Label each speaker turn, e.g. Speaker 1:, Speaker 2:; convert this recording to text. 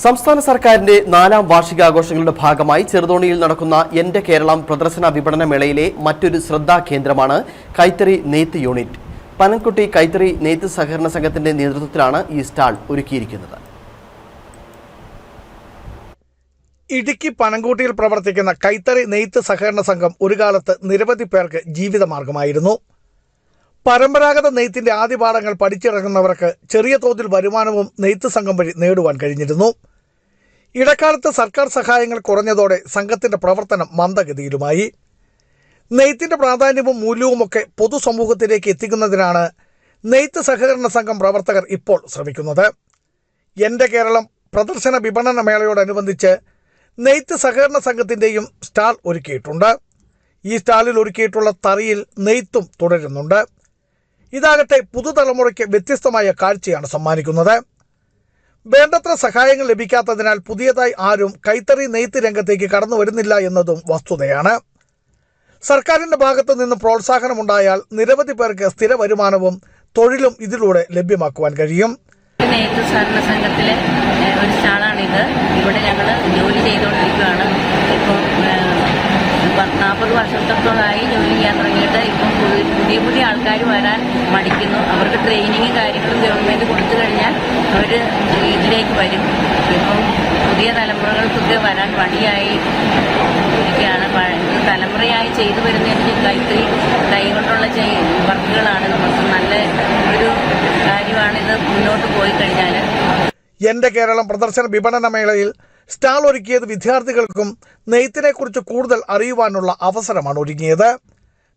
Speaker 1: സംസ്ഥാന സർക്കാരിന്റെ നാലാം വാർഷികാഘോഷങ്ങളുടെ ഭാഗമായി ചെറുതോണിയിൽ നടക്കുന്ന എന്റെ കേരളം പ്രദർശന വിപണന മേളയിലെ മറ്റൊരു ശ്രദ്ധാകേന്ദ്രമാണ് കൈത്തറി നെയ്ത്ത് യൂണിറ്റ്. പനംകുട്ടി കൈത്തറി നെയ്ത്ത് സഹകരണ സംഘത്തിന്റെ നേതൃത്വത്തിലാണ് ഈ സ്റ്റാൾ ഒരുക്കിയിരിക്കുന്നത്.
Speaker 2: ഇടുക്കി പനങ്കൂട്ടിയിൽ പ്രവർത്തിക്കുന്ന കൈത്തറി നെയ്ത്ത് സഹകരണ സംഘം ഒരു കാലത്ത് നിരവധി പേർക്ക് ജീവിതമാർഗമായിരുന്നു. പരമ്പരാഗത നെയ്ത്തിന്റെ ആദ്യ പാഠങ്ങൾ പഠിച്ചിറങ്ങുന്നവർക്ക് ചെറിയ തോതിൽ വരുമാനവും നെയ്ത്ത് സംഘം വഴി നേടുവാൻ കഴിഞ്ഞിരുന്നു. ഇടക്കാലത്ത് സർക്കാർ സഹായങ്ങൾ കുറഞ്ഞതോടെ സംഘത്തിന്റെ പ്രവർത്തനം മന്ദഗതിയിലുമായി. നെയ്ത്തിന്റെ പ്രാധാന്യവും മൂല്യവുമൊക്കെ പൊതുസമൂഹത്തിലേക്ക് എത്തിക്കുന്നതിനാണ് നെയ്ത്ത് സഹകരണ സംഘം പ്രവർത്തകർ ഇപ്പോൾ ശ്രമിക്കുന്നത്. എന്റെ കേരളം പ്രദർശന വിപണന മേളയോടനുബന്ധിച്ച് നെയ്ത്ത് സഹകരണ സംഘത്തിന്റെയും സ്റ്റാൾ ഒരുക്കിയിട്ടുണ്ട്. ഈ സ്റ്റാളിൽ ഒരുക്കിയിട്ടുള്ള തറിയിൽ നെയ്ത്തും തുടരുന്നുണ്ട്. ഇതാകട്ടെ പുതുതലമുറയ്ക്ക് വ്യത്യസ്തമായ കാഴ്ചയാണ് സമ്മാനിക്കുന്നത്. വേണ്ടത്ര സഹായങ്ങൾ ലഭിക്കാത്തതിനാൽ പുതിയതായി ആരും കൈത്തറി നെയ്ത്ത് രംഗത്തേക്ക് കടന്നു വരുന്നില്ല എന്നതും വസ്തുതയാണ്. സർക്കാരിന്റെ ഭാഗത്തു നിന്ന് പ്രോത്സാഹനമുണ്ടായാൽ നിരവധി പേർക്ക് സ്ഥിര വരുമാനവും തൊഴിലും ഇതിലൂടെ ലഭ്യമാക്കുവാൻ കഴിയും.
Speaker 3: നെയ്ത്ത് സഹകരണ സംഘത്തിലെ ഒരു സ്റ്റാളാണിത്. ഇവിടെ ഞങ്ങൾ ജോലി ചെയ്തുകൊണ്ടിരിക്കുകയാണ്. ഇപ്പോൾ നാൽപ്പത് വർഷത്തോളമായി ജോലി ചെയ്യാൻ തുടങ്ങിയിട്ട് ഇപ്പം പുതിയ പുതിയ ആൾക്കാർ വരാൻ മടിക്കുന്നു. അവർക്ക് ട്രെയിനിങ്ങും കാര്യങ്ങളും ഗവൺമെന്റ് കൊടുത്തു കഴിഞ്ഞാൽ അവർ ഇതിലേക്ക് വരും. ഇപ്പം പുതിയ തലമുറകൾക്കൊക്കെ വരാൻ മടിയായി ഇരിക്കുകയാണ്. തലമുറയായി ചെയ്തു വരുന്നതിന് കൈത്തറി കൈ കൊണ്ടുള്ള വർക്കുകളാണ് നമുക്ക് നല്ല ഒരു കാര്യമാണിത് മുന്നോട്ട് പോയി കഴിഞ്ഞാൽ
Speaker 2: എന്റെ കേരളം പ്രദർശന വിപണന മേളയിൽ സ്റ്റാൾ ഒരുക്കിയത് വിദ്യാർത്ഥികൾക്കും നെയ്ത്തിനെക്കുറിച്ച് കൂടുതൽ അറിയുവാനുള്ള അവസരമാണ് ഒരുങ്ങിയത്.